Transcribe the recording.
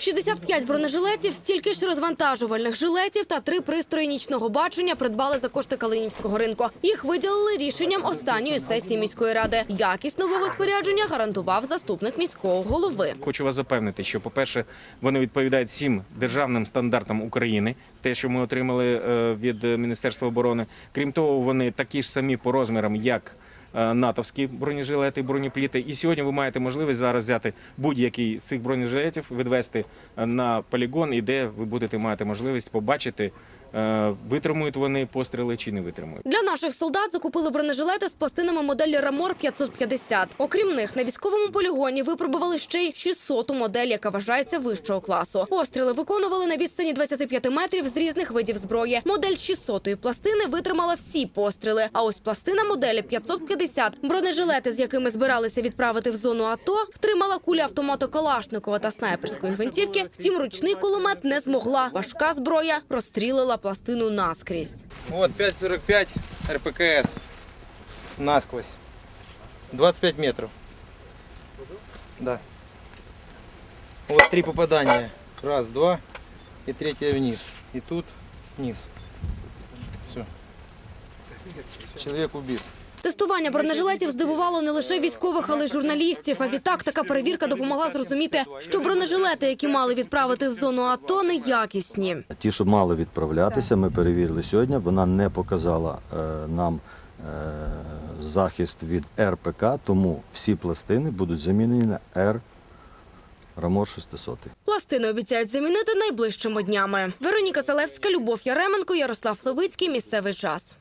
65 бронежилетів, стільки ж розвантажувальних жилетів та три пристрої нічного бачення придбали за кошти Калинівського ринку. Їх виділили рішенням останньої сесії міської ради. Якість нового спорядження гарантував заступник міського голови. Хочу вас запевнити, що, по-перше, вони відповідають всім державним стандартам України, те, що ми отримали е, від Міністерства оборони. Крім того, вони такі ж самі по розмірам, як натовські бронежилети, бронепліти. І сьогодні ви маєте можливість зараз взяти будь-який з цих бронежилетів, відвести е, на полігон, і де ви будете мати можливість побачити, е, витримують вони постріли чи не витримують. Для наших солдат закупили бронежилети з пластинами моделі Рамор 550. Окрім них, на військовому полігоні випробували ще й 600 модель, яка вважається вищого класу. Постріли виконували на відстані 25 метрів з різних видів зброї. Модель 600-ї пластини витримала всі постріли. А ось пластина моделі 550. Бронежилети, з якими збиралися відправити в зону АТО, втримала куля автомату Калашникова та снайперської гвинтівки. Втім, ручний кулемет не змогла. Важка зброя прострілила пластину наскрізь. Вот 5,45 РПКС насквозь. 25 метров. Да. Вот три попадания. Раз, два. И третье вниз. И тут вниз. Все. Человек убит. Тестування бронежилетів здивувало не лише військових, але й журналістів. А відтак така перевірка допомогла зрозуміти, що бронежилети, які мали відправити в зону АТО, неякісні. Ті, що мали відправлятися, ми перевірили сьогодні. Вона не показала е, нам е, захист від РПК, тому всі пластини будуть замінені на Р Рамор 600. Пластини обіцяють замінити найближчими днями. Вероніка Залевська, Любов Яременко, Ярослав Левицький. Місцевий час.